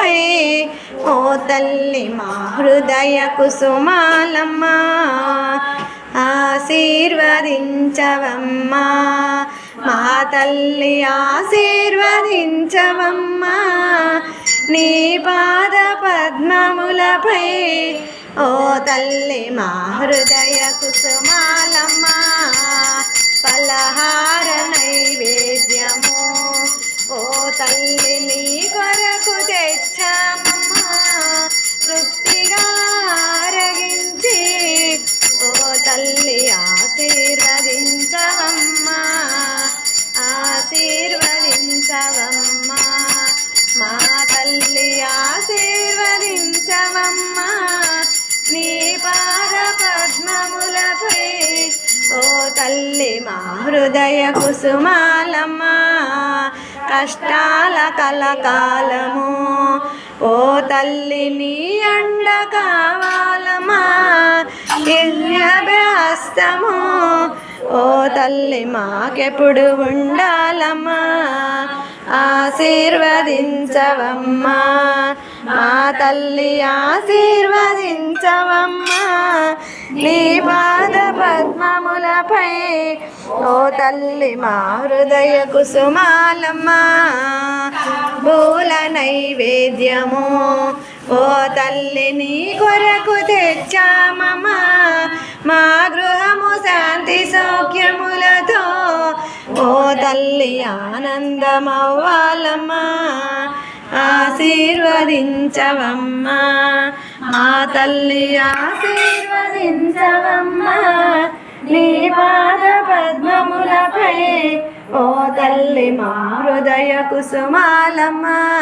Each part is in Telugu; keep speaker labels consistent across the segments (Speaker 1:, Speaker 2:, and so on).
Speaker 1: పద్మములపై ఓ తల్లి మా హృదయ కుసుమాలమ్మ ఆశీర్వదించవమ్మా. మా తల్లి ఆశీర్వదించవమ్మా. నీ పాద పద్మములపై ఓ తల్లి మా హృదయ కుసుమాలమ్మ పలహారనై తల్లి మా హృదయ కుసుమాలమ్మ కష్టాల కలకాలము. ఓ తల్లి నీ అండ కావాలమ్మా దివ్యభ్యాస్తము ఓ తల్లి మాకెప్పుడు ఉండాలమ్మా ఆశీర్వదించవమ్మా. మా తల్లి ఆశీర్వదించ ఓ తల్లి మా హృదయ కుసుమాలమ్మా పూల నైవేద్యము. ఓ తల్లి నీ కొరకు తెచ్చామమ్మా మా గృహము శాంతి సౌఖ్యములతో. ఓ తల్లి ఆనందమవ్వాలమ్మా ఆశీర్వదించవమ్మా. మా తల్లి ఆశీర్వదించ ఓ తల్లి మా హృదయ కుసుమాలమ్మా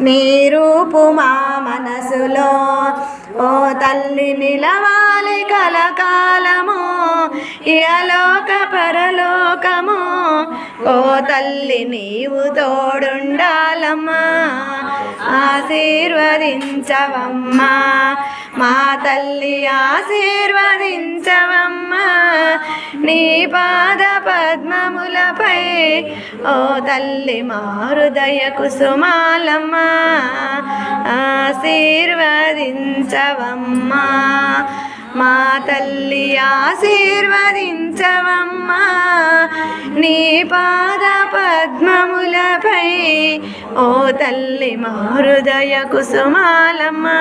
Speaker 1: నీ రూపు మా మనసులో. ఓ తల్లి నిలవాలి కలకాలము ఇహలోక పరలోకము. ఓ తల్లి నీవు తోడుండాలమ్మా ఆశీర్వదించవమ్మా. మా తల్లి ఆశీర్వదించవమ్మా. నీ పాద పద్మములపై. ఓ తల్లి మా హృదయ కుసుమాలమ్మా ఆశీర్వదించవమ్మా. మా తల్లి ఆశీర్వదించవమ్మా. నీ పాద పద్మములపై. ఓ తల్లి మా హృదయ కుసుమాలమ్మా.